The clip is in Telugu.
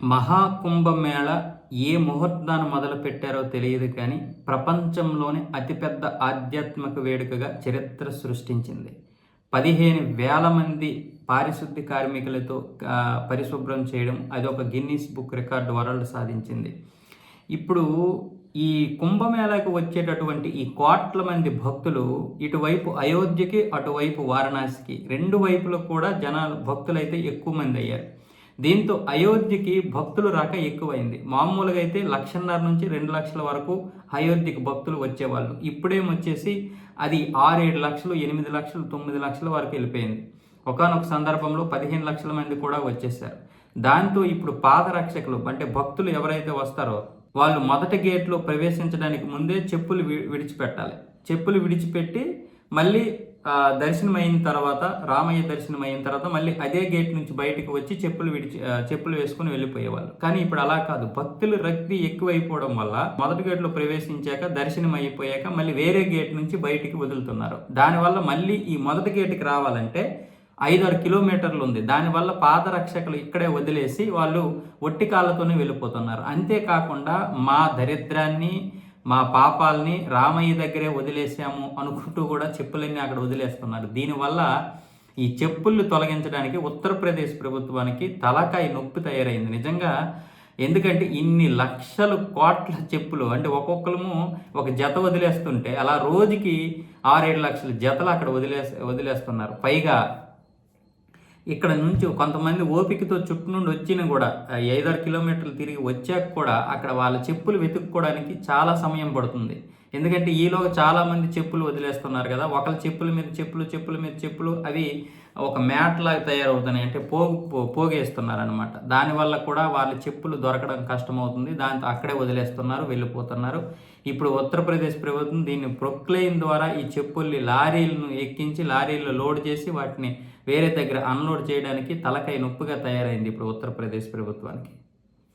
మహాకుంభమేళ ఏ ముహూర్తాన్ని మొదలు పెట్టారో తెలియదు కానీ ప్రపంచంలోనే అతిపెద్ద ఆధ్యాత్మిక వేడుకగా చరిత్ర సృష్టించింది. పదిహేను వేల మంది పారిశుద్ధ్య కార్మికులతో పరిశుభ్రం చేయడం అది ఒక గిన్నీస్ బుక్ రికార్డు వరల్డ్ సాధించింది. ఇప్పుడు ఈ కుంభమేళకు వచ్చేటటువంటి ఈ కోట్ల మంది భక్తులు ఇటువైపు అయోధ్యకి అటువైపు వారణాసికి రెండు వైపులకు కూడా జనాలు భక్తులైతే ఎక్కువ మంది అయ్యారు. దీంతో అయోధ్యకి భక్తులు రాక ఎక్కువైంది. మామూలుగా అయితే లక్షన్నర నుంచి రెండు లక్షల వరకు అయోధ్యకి భక్తులు వచ్చేవాళ్ళు. ఇప్పుడేమొచ్చేసి అది ఆరేడు లక్షలు ఎనిమిది లక్షలు తొమ్మిది లక్షల వరకు వెళ్ళిపోయింది. ఒకనొక సందర్భంలో పదిహేను లక్షల మంది కూడా వచ్చేసారు దాంతో ఇప్పుడు పాదరక్షకులు అంటే భక్తులు ఎవరైతే వస్తారో వాళ్ళు మొదటి గేట్లో ప్రవేశించడానికి ముందే చెప్పులు విడిచిపెట్టాలి. చెప్పులు విడిచిపెట్టి మళ్ళీ దర్శనమైన దర్శనం అయిన తర్వాత రామయ్య దర్శనం అయిన తర్వాత మళ్ళీ అదే గేట్ నుంచి బయటకు వచ్చి చెప్పులు విడిచి చెప్పులు వేసుకుని వెళ్ళిపోయేవాళ్ళు. కానీ ఇప్పుడు అలా కాదు. భక్తులు రక్తి ఎక్కువైపోవడం వల్ల మొదటి గేట్లో ప్రవేశించాక దర్శనం అయిపోయాక మళ్ళీ వేరే గేట్ నుంచి బయటికి వదులుతున్నారు. దానివల్ల మళ్ళీ ఈ మొదటి గేటుకి రావాలంటే ఐదారు కిలోమీటర్లు ఉంది. దానివల్ల పాదరక్షకులు ఇక్కడే వదిలేసి వాళ్ళు ఒట్టి కాళ్ళతోనే వెళ్ళిపోతున్నారు. అంతేకాకుండా మా దరిద్రాన్ని మా పాపాలని రామయ్య దగ్గరే వదిలేసాము అనుకుంటూ కూడా చెప్పులన్నీ అక్కడ వదిలేస్తున్నారు. దీనివల్ల ఈ చెప్పులు తొలగించడానికి ఉత్తరప్రదేశ్ ప్రభుత్వానికి తలకాయ నొప్పి తయారైంది. నిజంగా ఎందుకంటే ఇన్ని లక్షలు కోట్ల చెప్పులు అంటే ఒక్కొక్కరము ఒక జత వదిలేస్తుంటే అలా రోజుకి ఆరేడు లక్షల జతలు అక్కడ వదిలే వదిలేస్తున్నారు. పైగా ఇక్కడ నుంచి కొంతమంది ఓపికతో చుట్టూ నుండి వచ్చిన కూడా ఐదారు కిలోమీటర్లు తిరిగి వచ్చాక కూడా అక్కడ వాళ్ళ చెప్పులు వెతుక్కోవడానికి చాలా సమయం పడుతుంది. ఎందుకంటే ఈలోగా చాలామంది చెప్పులు వదిలేస్తున్నారు కదా ఒకళ్ళ చెప్పుల మీద చెప్పులు చెప్పుల మీద చెప్పులు అవి ఒక మ్యాట్ లాగా తయారవుతున్నాయి. అంటే పోగు పో- పోగేస్తున్నారు అనమాట దానివల్ల కూడా వాళ్ళ చెప్పులు దొరకడం కష్టమవుతుంది. దాంతో అక్కడే వదిలేస్తున్నారు వెళ్ళిపోతున్నారు. ఇప్పుడు ఉత్తరప్రదేశ్ ప్రభుత్వం దీన్ని ప్రొక్లెయిన్ ద్వారా ఈ చెప్పుల్ని లారీలను ఎక్కించి లారీల్లో లోడ్ చేసి వాటిని వేరే దగ్గర అన్లోడ్ చేయడానికి తలకాయ నొప్పిగా తయారైంది ఇప్పుడు ఉత్తరప్రదేశ్ ప్రభుత్వానికి.